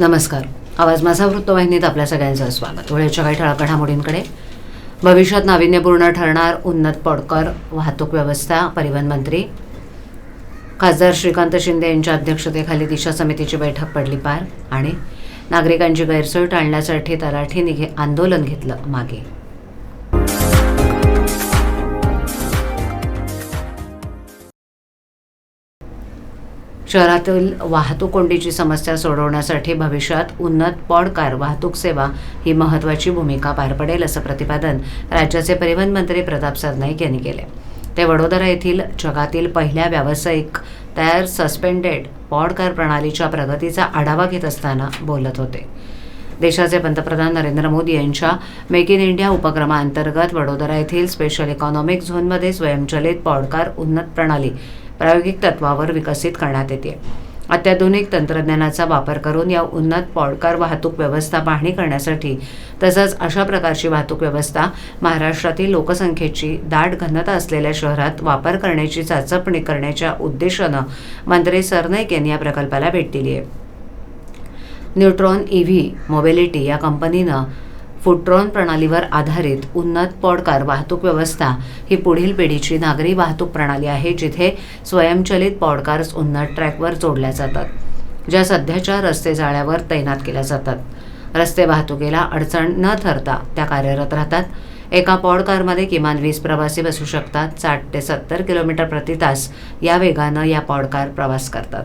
नमस्कार. आवाज माझा वृत्तवाहिनीत आपल्या सगळ्यांचं स्वागत. वेळेच्या काही ठळक घडामोडींकडे. भविष्यात नाविन्यपूर्ण ठरणार उन्नत पडकर वाहतूक व्यवस्था परिवहन मंत्री. खासदार श्रीकांत शिंदे यांच्या अध्यक्षतेखाली दिशा समितीची बैठक पडली पार आणि नागरिकांची गैरसोय टाळण्यासाठी तलाठी निघे आंदोलन घेतलं मागे. शहरातील वाहतूक कोंडीची समस्या सोडवण्यासाठी भविष्यात उन्नत पॉडकार वाहतूक सेवा ही महत्त्वाची भूमिका पार पडेल असं प्रतिपादन राज्याचे परिवहन मंत्री प्रताप सरनाईक यांनी केले. ते वडोदरा येथील जगातील पहिल्या व्यावसायिक तयार सस्पेंडेड पॉडकार प्रणालीच्या प्रगतीचा आढावा घेत असताना बोलत होते. देशाचे पंतप्रधान नरेंद्र मोदी यांच्या मेक इन इंडिया उपक्रमाअंतर्गत वडोदरा येथील स्पेशल इकॉनॉमिक झोनमध्ये स्वयंचलित पॉडकार उन्नत प्रणाली प्रायोगिक तत्वावर विकसित करण्यात येते. अत्याधुनिक तंत्रज्ञानाचा वापर करून या उन्नत पॉडकार वाहतूक व्यवस्था पाहणी करण्यासाठी तसंच अशा प्रकारची वाहतूक व्यवस्था महाराष्ट्रातील लोकसंख्येची दाट घनता असलेल्या शहरात वापर करण्याची चाचपणी करण्याच्या उद्देशानं मंत्री सरनाईक यांनी या प्रकल्पाला भेट दिली आहे न्यूट्रॉन ईव्ही मोबिलिटी या कंपनीनं फुट्रॉन प्रणालीवर आधारित उन्नत पॉडकार वाहतूक व्यवस्था ही पुढील पिढीची नागरी वाहतूक प्रणाली आहे जिथे स्वयंचलित पॉडकार्स उन्नत ट्रॅकवर जोडल्या जातात ज्या सध्याच्या रस्ते जाळ्यावर तैनात केल्या जातात. रस्ते वाहतुकीला अडचण न ठरता त्या कार्यरत राहतात. एका पॉडकारमध्ये किमान वीस प्रवासी बसू शकतात. साठ ते सत्तर किलोमीटर प्रति तास या वेगानं या पॉडकार प्रवास करतात.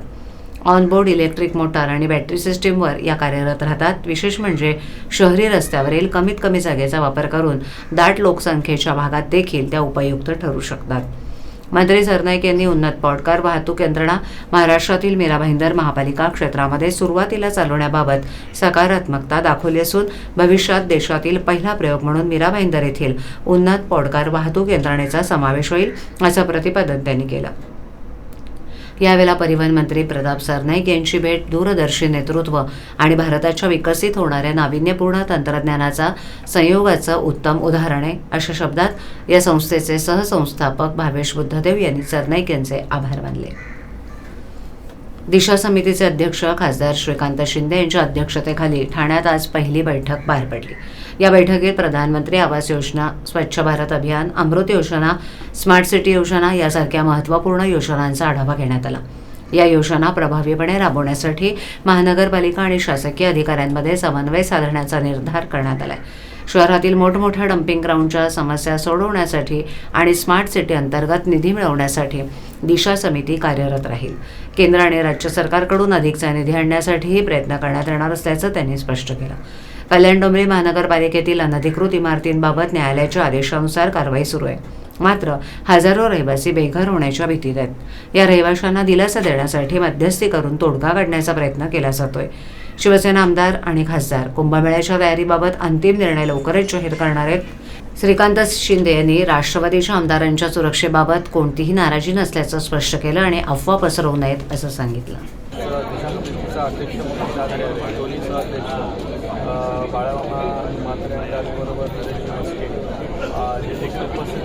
ऑनबोर्ड इलेक्ट्रिक मोटार आणि बॅटरी सिस्टीमवर या कार्यरत राहतात. विशेष म्हणजे शहरी रस्त्यावरील कमीत कमी जागेचा वापर करून दाट लोकसंख्येच्या भागात देखील त्या उपयुक्त ठरू शकतात. मंत्री सरनाईक यांनी उन्नत पॉडकार वाहतूक यंत्रणा महाराष्ट्रातील मीरा भाईंदर महापालिका क्षेत्रामध्ये सुरुवातीला चालवण्याबाबत सकारात्मकता दाखवली असून भविष्यात देशातील पहिला प्रयोग म्हणून मीरा भाईंदर येथील उन्नत पॉडकार वाहतूक यंत्रणेचा समावेश होईल असं प्रतिपादन त्यांनी केलं. यावेळेला परिवहन मंत्री प्रताप सरनाईक यांची भेट दूरदर्शी नेतृत्व आणि भारताच्या विकसित होणाऱ्या नाविन्यपूर्ण तंत्रज्ञानाचा संयोगाचं उत्तम उदाहरण आहे. अशा शब्दात या संस्थेचे सहसंस्थापक भावेश बुद्धदेव यांनी सरनाईक यांचे आभार मानले. दिशा समितीचे अध्यक्ष खासदार श्रीकांत शिंदे यांच्या अध्यक्षतेखाली ठाण्यात आज पहिली बैठक पार पडली. या बैठकीत प्रधानमंत्री आवास योजना स्वच्छ भारत अभियान अमृत योजना स्मार्ट सिटी योजना यासारख्या महत्त्वपूर्ण योजनांचा आढावा घेण्यात आला. या योजना प्रभावीपणे राबवण्यासाठी महानगरपालिका आणि शासकीय अधिकाऱ्यांमध्ये समन्वय साधण्याचा निर्धार करण्यात आलाय. शहरातील मोठमोठ्या डम्पिंग ग्राउंडच्या समस्या सोडवण्यासाठी आणि स्मार्ट सिटी अंतर्गत निधी मिळवण्यासाठी दिशा समिती कार्यरत राहील. केंद्र आणि राज्य सरकारकडून अधिकचा निधी आणण्यासाठीही प्रयत्न करण्यात येणार असल्याचं त्यांनी स्पष्ट केलं. कल्याण डोंबरी महानगरपालिकेतील अनधिकृत इमारतींबाबत न्यायालयाच्या आदेशानुसार कारवाई सुरू आहे. मात्र हजारो रहिवासी बेघर होण्याच्या भीतीत आहेत. या रहिवाशांना दिलासा देण्यासाठी मध्यस्थी करून तोडगा काढण्याचा प्रयत्न केला जातोय. शिवसेना आमदार आणि खासदार कुंभमेळ्याच्या तयारीबाबत अंतिम निर्णय लवकरच जाहीर करणार आहेत. श्रीकांत शिंदे यांनी राष्ट्रवादीच्या आमदारांच्या सुरक्षेबाबत कोणतीही नाराजी नसल्याचं स्पष्ट केलं आणि अफवा पसरवू नयेत असं सांगितलं. दिशासमितीचा अध्यक्ष म्हणून जाणारे टोलीचा अध्यक्ष अ, बाळामामा म्हात्रे आणि त्याचबरोबर नरेश म्हस्के अ, हे देखील उपस्थित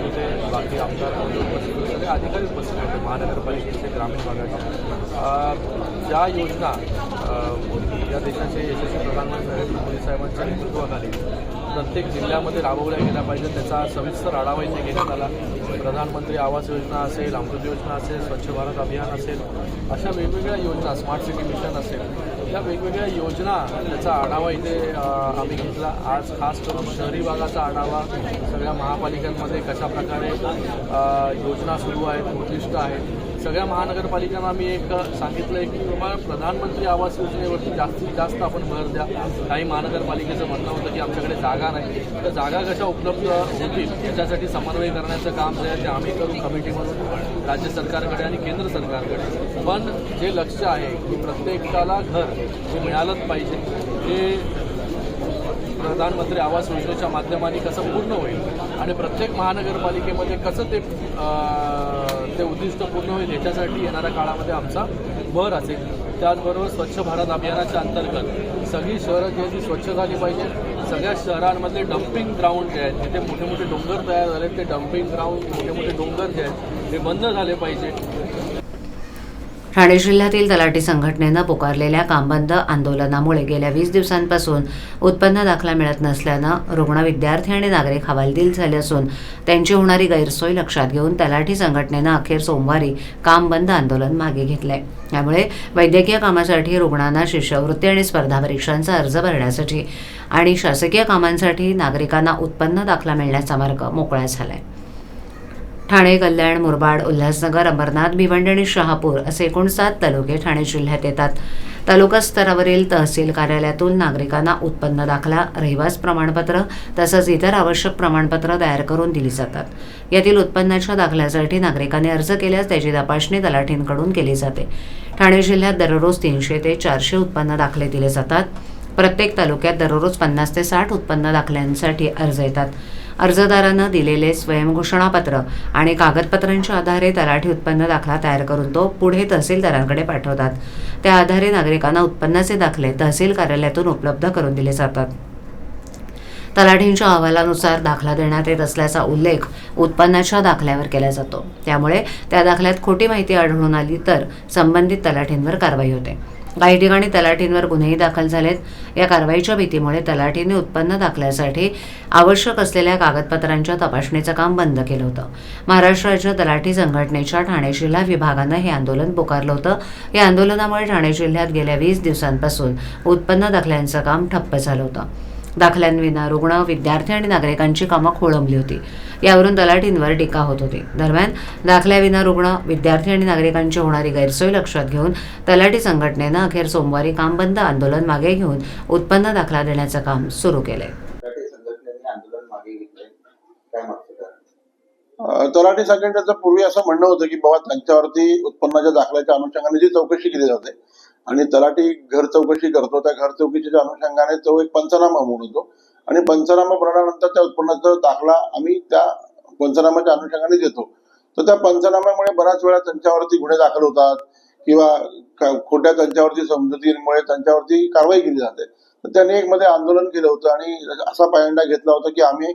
होते आमदार उपस्थित होते सगळे अधिकारी उपस्थित होते. महानगरपालिकेचे ग्रामीण भागाचे ज्या योजना या देशाचे यशस्वी प्रधानमंत्री नरेंद्र मोदी साहेबांच्या नेतृत्वाखाली प्रत्येक जिल्ह्यामध्ये राबवल्या गेल्या पाहिजे त्याचा सविस्तर आढावा इथे घेण्यात आला. प्रधानमंत्री आवास योजना असेल अमृत योजना असेल स्वच्छ भारत अभियान असेल अशा वेगवेगळ्या योजना स्मार्ट सिटी मिशन असेल या वेगवेगळ्या योजना त्याचा आढावा इथे आम्ही घेतला. आज खास करून शहरी भागाचा आढावा सगळ्या महापालिकांमध्ये कशा प्रकारे योजना सुरू आहेत उद्दिष्ट आहेत सगळ्या महानगरपालिकांना मी एक सांगितलं आहे की बाबा प्रधानमंत्री आवास योजनेवरती जास्तीत जास्त आपण भर द्या. काही महानगरपालिकेचं म्हणणं होतं की आमच्याकडे जागा नाही. तर जागा कशा उपलब्ध होतील त्याच्यासाठी समन्वय करण्याचं काम जे आहे ते आम्ही करू कमिटीमधून राज्य सरकारकडे आणि केंद्र सरकारकडे. पण जे लक्ष आहे की प्रत्येकाला घर हे मिळालंच पाहिजे. हे प्रधानमंत्री आवास योजनेच्या माध्यमाने कसं पूर्ण होईल आणि प्रत्येक महानगरपालिकेमध्ये कसं ते ते उद्दिष्ट पूर्ण होईल याच्यासाठी येणाऱ्या काळामध्ये आमचा भर असेल. त्याचबरोबर स्वच्छ भारत अभियानाच्या अंतर्गत सगळी शहरं जी आहेत ती स्वच्छ झाली पाहिजे सगळ्या शहरांमधले डम्पिंग ग्राउंड जे आहेत जिथे मोठे मोठे डोंगर तयार झाले ते डम्पिंग ग्राउंड मोठे मोठे डोंगर जे आहेत ते बंद झाले पाहिजे ठाणे जिल्ह्यातील तलाठी संघटनेनं पुकारलेल्या कामबंद आंदोलनामुळे गेल्या वीस दिवसांपासून उत्पन्न दाखला मिळत नसल्यानं रुग्ण विद्यार्थी आणि नागरिक हवालदिल झाले असून त्यांची होणारी गैरसोय लक्षात घेऊन तलाठी संघटनेनं अखेर सोमवारी काम बंद आंदोलन मागे घेतलंय. त्यामुळे वैद्यकीय कामासाठी रुग्णांना शिष्यवृत्ती आणि स्पर्धा परीक्षांचा अर्ज भरण्यासाठी आणि शासकीय कामांसाठी नागरिकांना उत्पन्न दाखला मिळण्याचा मार्ग मोकळा झालाय. ठाणे कल्याण मुरबाड उल्हासनगर अंबरनाथ भिवंडी आणि शहापूर असे एकूण सात तालुके ठाणे जिल्ह्यात येतात. तालुका स्तरावरील तहसील कार्यालयातून नागरिकांना उत्पन्न दाखला रहिवास प्रमाणपत्र तसंच इतर आवश्यक प्रमाणपत्र तयार करून दिली जातात. यातील उत्पन्नाच्या दाखल्यासाठी नागरिकांनी अर्ज केल्यास त्याची तपासणी तलाठींकडून केली जाते. ठाणे जिल्ह्यात दररोज तीनशे ते चारशे उत्पन्न दाखले दिले जातात. प्रत्येक तालुक्यात दररोज पन्नास ते साठ उत्पन्न दाखल्यांसाठी अर्ज येतात. अर्जदारानं दिलेले स्वयंघोषणापत्र आणि कागदपत्रांच्या आधारे तलाठी उत्पन्न दाखला तयार करून तो पुढे तहसीलदारांकडे पाठवतात. त्या आधारे नागरिकांना उत्पन्नाचे दाखले तहसील कार्यालयातून उपलब्ध करून दिले जातात. तलाठींच्या अहवालानुसार दाखला देण्यात येत असल्याचा उल्लेख उत्पन्नाच्या दाखल्यावर केला जातो. त्यामुळे त्या दाखल्यात खोटी माहिती आढळून आली तर संबंधित तलाठींवर कारवाई होते. काही ठिकाणी तलाठींवर गुन्हेही दाखल झालेत. या कारवाईच्या भीतीमुळे तलाठीने उत्पन्न दाखल्यासाठी आवश्यक असलेल्या कागदपत्रांच्या तपासणीचं काम बंद केलं होतं. महाराष्ट्र राज्य तलाठी संघटनेच्या ठाणे जिल्हा विभागानं हे आंदोलन पुकारलं होतं. या आंदोलनामुळे ठाणे जिल्ह्यात गेल्या वीस दिवसांपासून उत्पन्न दाखल्यांचं काम ठप्प झालं होतं. दाखल्यांविना रुग्ण विद्यार्थी आणि नागरिकांची कामं खोळंबली होती. यावरून तलाठींवर टीका होत होती. दरम्यान दाखल्याविना रुग्ण विद्यार्थी आणि नागरिकांची होणारी गैरसोय लक्षात घेऊन तलाठी संघटनेनं अखेर सोमवारी काम बंद आंदोलन मागे घेऊन उत्पन्न दाखला देण्याचं काम सुरू केलंय. तलाठी संघटनेचं पूर्वी असं म्हणणं होतं की बाबा त्यांच्यावरती उत्पन्नाच्या दाखल्याच्या अनुषंगाने जी चौकशी केली जाते आणि तलाठी घर चौकशी करतो. त्या घर चौकशीच्या अनुषंगाने तो एक पंचनामा म्हणतो आणि पंचनामा भरल्यानंतर त्या उत्पन्नाचा दाखला आम्ही त्या पंचनामाच्या अनुषंगाने देतो. तर त्या पंचनाम्यामुळे बऱ्याच वेळा त्यांच्यावरती गुन्हे दाखल होतात किंवा खोट्या त्यांच्यावरती समजुतीमुळे त्यांच्यावरती कारवाई केली जाते. तर त्यांनी एक मध्ये आंदोलन केलं होतं आणि असा पायंडा घेतला होता की आम्ही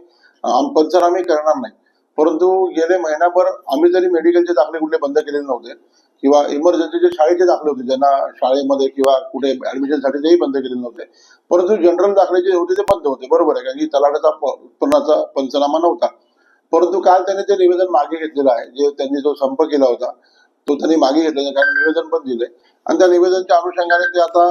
पंचनामे करणार नाही. परंतु गेले महिनाभर आम्ही जरी मेडिकलचे दाखले कुठले बंद केलेले नव्हते. किंवा इमर्जन्सीचे शाळेचे दाखले होते. ज्यांना शाळेमध्ये किंवा कुठे ऍडमिशनसाठी तेही बंद केलेले नव्हते. परंतु जनरल दाखले जे होते ते बंद होते. बरोबर आहे. कारण की तलाठाचा उत्पन्नाचा पंचनामा नव्हता. परंतु काल त्यांनी ते निवेदन मागे घेतलेलं आहे. जे त्यांनी जो संप केला होता तो त्यांनी मागे घेतलेला कारण निवेदन पण दिलंय. आणि त्या निवेदनच्या अनुषंगाने ते आता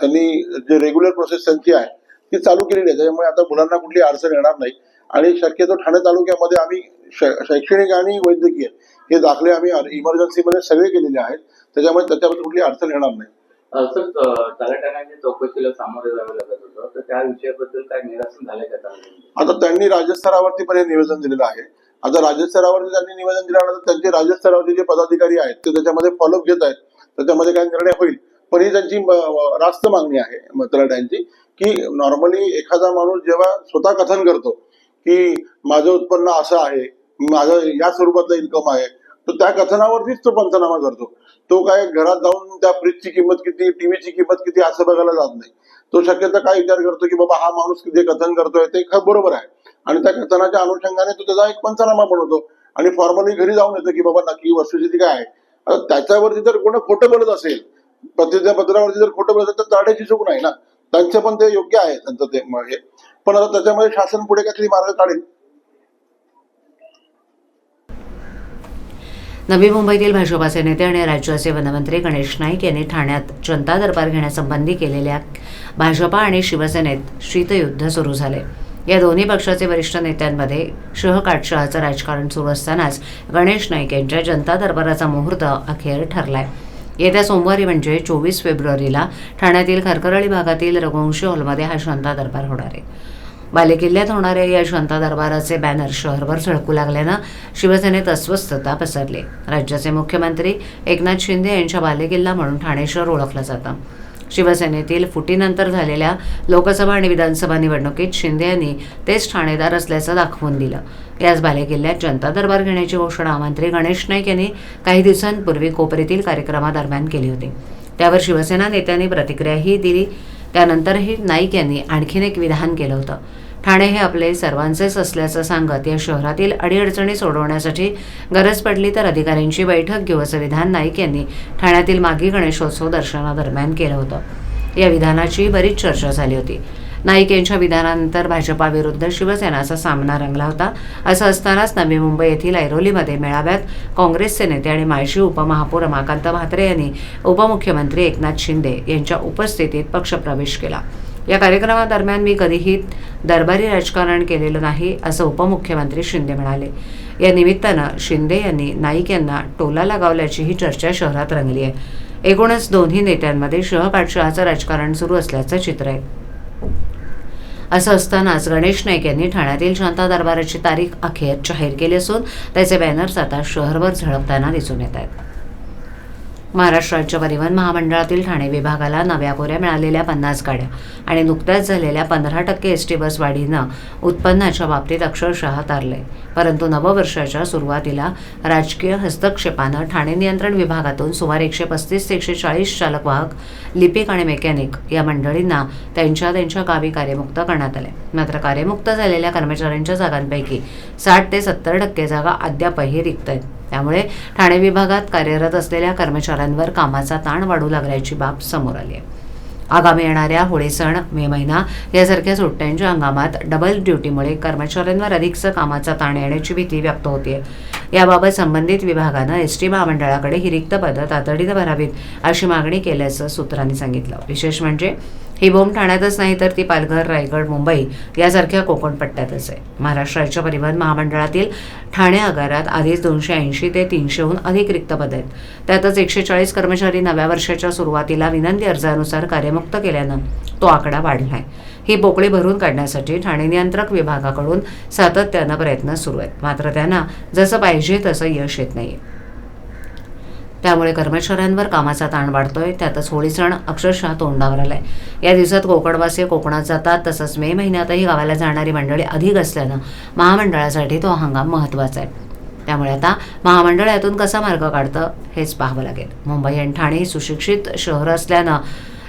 त्यांनी जे रेग्युलर प्रोसेस त्यांची आहे ती चालू केलेली आहे. त्याच्यामुळे आता मुलांना कुठली अडचण येणार नाही. आणि शक्यतो ठाणे तालुक्यामध्ये आम्ही शैक्षणिक आणि वैद्यकीय हे दाखले आम्ही इमर्जन्सीमध्ये सगळे केलेले आहेत. त्याच्यामुळे त्याच्यामध्ये कुठली अडचण येणार नाही. सर चौकशीला सामोरे जावं लागत होतं. तर त्या विषयाबद्दल काय निरासन झालंय का तलाठ्यांचं? आता त्यांनी राज्यस्तरावरती पण हे निवेदन दिलेलं आहे. आता राज्यस्तरावरती त्यांनी निवेदन दिल्यानंतर त्यांचे राज्यस्तरावरचे जे पदाधिकारी आहेत ते त्याच्यामध्ये फॉलोअप घेत आहेत. त्याच्यामध्ये काय निर्णय होईल? पण ही त्यांची रास्त मागणी आहे तलाठ्यांची की नॉर्मली एखादा माणूस जेव्हा स्वतः कथन करतो की माझं उत्पन्न असं आहे माझं या स्वरूपातलं इन्कम आहे. तर त्या कथनावरतीच तो पंचनामा करतो. तो काय घरात जाऊन त्या फ्रीजची किंमत किती टीव्हीची किंमत किती असं बघायला जात नाही. तो शक्यता काय विचार करतो की बाबा हा माणूस जे कथन करतोय ते बरोबर आहे. आणि त्या कथनाच्या अनुषंगाने तो त्याचा एक पंचनामा बनवतो. आणि फॉर्मली घरी जाऊन येतो की बाबा नक्की वस्तुस्थिती काय आहे. त्याच्यावरती जर कोणी खोटं बोलत असेल प्रतिज्ञा पत्रावरती जर खोटं बोलत असेल तर ताड्याची चूक नाही ना. त्यांचं पण ते योग्य आहे त्यांचं ते पण आता त्याच्यामध्ये शासन पुढे काहीतरी मार्ग काढेल? नवी मुंबईतील भाजपाचे नेते आणि राज्याचे वनमंत्री गणेश नाईक यांनी ठाण्यात जनता दरबार घेण्यासंबंधी केलेल्या भाजपा आणि शिवसेनेत शीतयुद्ध सुरू झाले. या दोन्ही पक्षाचे वरिष्ठ नेत्यांमध्ये शहकाटशहाचं राजकारण सुरू असतानाच गणेश नाईक यांच्या जनता दरबाराचा मुहूर्त अखेर ठरलाय. येत्या सोमवारी म्हणजे चोवीस फेब्रुवारीला ठाण्यातील खरकरळी भागातील रघुवंशी हॉलमध्ये हा जनता दरबार होणार आहे. बालेकिल्ल्यात होणाऱ्या या शांता दरबाराचे बॅनर शहरभर झळकू लागल्यानं शिवसेनेत अस्वस्थता पसरली. राज्याचे मुख्यमंत्री एकनाथ शिंदे यांच्या बालेकिल्ला म्हणून ठाणे शहर ओळखलं जातं. शिवसेनेतील फुटीनंतर झालेल्या लोकसभा आणि विधानसभा निवडणुकीत शिंदे यांनी तेच ठाणेदार असल्याचं दाखवून दिलं. याच बालेकिल्ल्यात जनता दरबार घेण्याची घोषणा मंत्री गणेश नाईक यांनी काही दिवसांपूर्वी कोपरीतील कार्यक्रमादरम्यान केली होती. त्यावर शिवसेना नेत्यांनी प्रतिक्रियाही दिली. त्यानंतरही नाईक यांनी आणखीन एक विधान केलं होतं. ठाणे हे आपले सर्वांचेच असल्याचं सांगत या शहरातील अडीअडचणी सोडवण्यासाठी गरज पडली तर अधिकाऱ्यांची बैठक घेऊ असं विधान नाईक यांनी ठाण्यातील मागी गणेशोत्सव दर्शनादरम्यान केलं होतं. या विधानाची बरीच चर्चा झाली होती. नाईक यांच्या विधानानंतर भाजपाविरुद्ध शिवसेनाचा सामना रंगला होता. असं असतानाच नवी मुंबई येथील ऐरोलीमध्ये मेळाव्यात काँग्रेसचे नेते आणि माजी उपमहापौर रमाकांत म्हात्रे यांनी उपमुख्यमंत्री एकनाथ शिंदे यांच्या उपस्थितीत पक्षप्रवेश केला. या कार्यक्रमादरम्यान मी कधीही दरबारी राजकारण केलेलं नाही असं उपमुख्यमंत्री शिंदे म्हणाले. या निमित्तानं शिंदे यांनी नाईक यांना टोला लगावल्याची ही चर्चा शहरात रंगली आहे. एकूणच दोन्ही नेत्यांमध्ये शहपाठशहाचं राजकारण सुरू असल्याचं चित्र आहे. असं असतानाच गणेश नाईक यांनी ठाण्यातील शांता दरबाराची तारीख अखेर जाहीर केली असून त्याचे बॅनर्स आता शहरभर झळकताना दिसून येत आहेत. महाराष्ट्र राज्य परिवहन महामंडळातील ठाणे विभागाला नव्या कोऱ्या मिळालेल्या पन्नास गाड्या आणि नुकत्याच झालेल्या पंधरा टक्के एस टी बस वाढीनं उत्पन्नाच्या बाबतीत अक्षरशः तारले परंतु नववर्षाच्या सुरुवातीला राजकीय हस्तक्षेपानं ठाणे नियंत्रण विभागातून सुमारे एकशे पस्तीस ते एकशे चाळीस चालक वाहक लिपिक आणि मेकॅनिक या मंडळींना त्यांच्या त्यांच्या गावी कार्यमुक्त करण्यात आले मात्र कार्यमुक्त झालेल्या कर्मचाऱ्यांच्या जागांपैकी साठ ते सत्तर टक्के जागा अद्यापही रिक्त आहेत. त्यामुळे ठाणे विभागात कार्यरत असलेल्या कर्मचाऱ्यांवर कामाचा ताण वाढू लागल्याची बाब समोर आली आहे. आगामी येणाऱ्या होळी सण मे महिना यासारख्या सुट्ट्यांच्या हंगामात डबल ड्युटीमुळे कर्मचाऱ्यांवर अधिकचं कामाचा ताण येण्याची भीती व्यक्त होते याबाबत संबंधित विभागानं एस टी महामंडळाकडे ही रिक्त पदं तातडीनं भरावीत अशी मागणी केल्याचं सूत्रांनी सांगितलं. विशेष म्हणजे ही बोंब ठाण्यातच नाही तर ती पालघर रायगड मुंबई यासारख्या कोकण पट्ट्यातच आहे. महाराष्ट्र राज्य परिवहन महामंडळातील ठाणे आगारात आधीच दोनशे ऐंशी ते तीनशेहून अधिक रिक्त पद आहेत. त्यातच एकशे चाळीस कर्मचारी नव्या वर्षाच्या सुरुवातीला विनंती अर्जानुसार कार्यमुक्त केल्यानं तो आकडा वाढला आहे ही पोकळी भरून काढण्यासाठी ठाणे नियंत्रक विभागाकडून सातत्यानं प्रयत्न सुरू आहेत. मात्र त्यांना जसं पाहिजे तसं यश येत नाही त्यामुळे कर्मचाऱ्यांवर कामाचा ताण वाढतोय. त्यातच होळी सण अक्षरशः तोंडावर आलाय. या दिवसात कोकणवासी कोकणात जातात. तसंच मे महिन्यातही गावाला जाणारी मंडळी अधिक असल्यानं महामंडळासाठी तो हंगाम महत्त्वाचा आहे. त्यामुळे आता महामंडळ यातून कसा मार्ग काढतं हेच पाहावं लागेल. मुंबई आणि ठाणे सुशिक्षित शहरं असल्यानं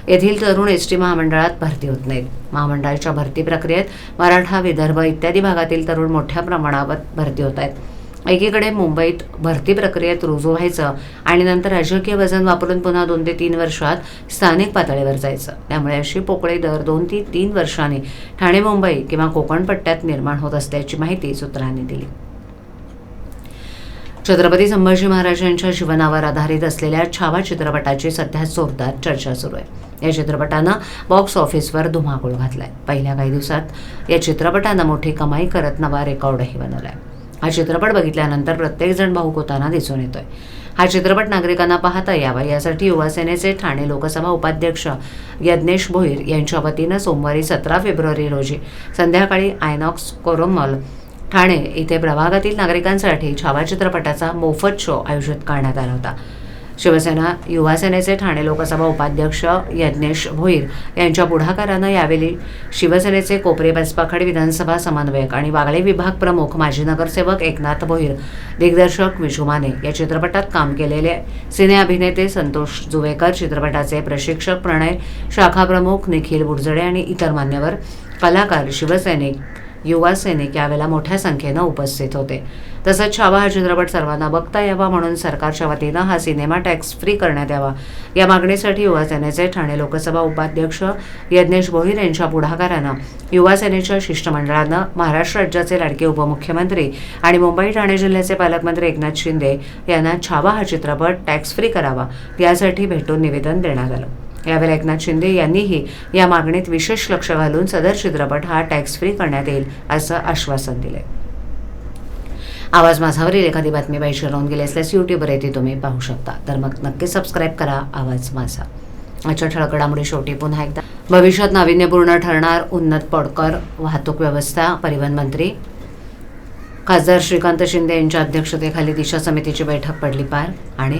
येथील तरुण एस टी महामंडळात भरती होत नाहीत. महामंडळाच्या भरती प्रक्रियेत मराठा विदर्भ इत्यादी भागातील तरुण मोठ्या प्रमाणावर भरती होत आहेत. एकीकडे मुंबईत भरती प्रक्रियेत रुजू व्हायचं आणि नंतर राजकीय वजन वापरून पुन्हा दोन ते तीन वर्षात स्थानिक पातळीवर जायचं. त्यामुळे अशी पोकळी दर दोन ते तीन वर्षांनी ठाणे मुंबई किंवा कोकण पट्ट्यात निर्माण होत असल्याची माहिती सूत्रांनी दिली. छत्रपती संभाजी महाराजांच्या जीवनावर आधारित असलेल्या छावा चित्रपटाची सध्या जोरदार चर्चा सुरू आहे. या चित्रपटानं बॉक्स ऑफिसवर धुमाकूळ घातलाय. पहिल्या काही दिवसात या चित्रपटानं मोठी कमाई करत नवा रेकॉर्डही बनवलाय. हा चित्रपट बघितल्यानंतर प्रत्येकजण भाऊक होताना दिसून येतोय. हा चित्रपट नागरिकांना पाहता यावा. यासाठी युवासेनेचे ठाणे लोकसभा उपाध्यक्ष यज्ञेश भोईर यांच्या वतीनं सोमवारी सतरा फेब्रुवारी रोजी संध्याकाळी आयनॉक्स कोरोमॉल ठाणे इथे प्रभागातील नागरिकांसाठी छावा चित्रपटाचा मोफत शो आयोजित करण्यात आला होता. शिवसेना युवा सेनेचे ठाणे लोकसभा उपाध्यक्ष यज्ञेश भोईर यांच्या पुढाकारानं यावेळी शिवसेनेचे कोपरे बसपाखड विधानसभा समन्वयक आणि वागळे विभाग प्रमुख माजी नगरसेवक एकनाथ भोईर दिग्दर्शक विशू माने या चित्रपटात काम केलेले सिने अभिनेते संतोष जुवेकर चित्रपटाचे प्रशिक्षक प्रणय शाखा प्रमुख निखिल बुडजडे आणि इतर मान्यवर कलाकार शिवसैनिक युवा सैनिक यावेळेला मोठ्या संख्येनं उपस्थित होते. तसंच छावा हा चित्रपट सर्वांना बघता यावा म्हणून सरकारच्या वतीनं हा सिनेमा टॅक्स फ्री करण्यात यावा. या मागणीसाठी युवा सेनेचे ठाणे लोकसभा उपाध्यक्ष यज्ञेश भोईर यांच्या पुढाकारानं युवा सेनेच्या शिष्टमंडळानं महाराष्ट्र राज्याचे लाडके उपमुख्यमंत्री आणि मुंबई ठाणे जिल्ह्याचे पालकमंत्री एकनाथ शिंदे यांना छावा हा चित्रपट टॅक्स फ्री करावा यासाठी भेटून निवेदन देण्यात आलं. यावेळी एकनाथ शिंदे यांनीही या मागणीत विशेष लक्ष घालून सदर चित्रपट हा टॅक्स फ्री करण्यात येईल असं आश्वासन दिले आवाज माझावरील एखादी बातमी पाहिजे राहून गेली असल्यास यूट्यूबवर येथे तुम्ही पाहू शकता. तर मग नक्की सबस्क्राईब करा आवाज माझा. आजच्या ठळकडामुळे शेवटी पुन्हा एकदा. भविष्यात नाविन्यपूर्ण ठरणार उन्नत पडकर वाहतूक व्यवस्था परिवहन मंत्री. खासदार श्रीकांत शिंदे यांच्या अध्यक्षतेखाली दिशा समितीची बैठक पडली पार आणि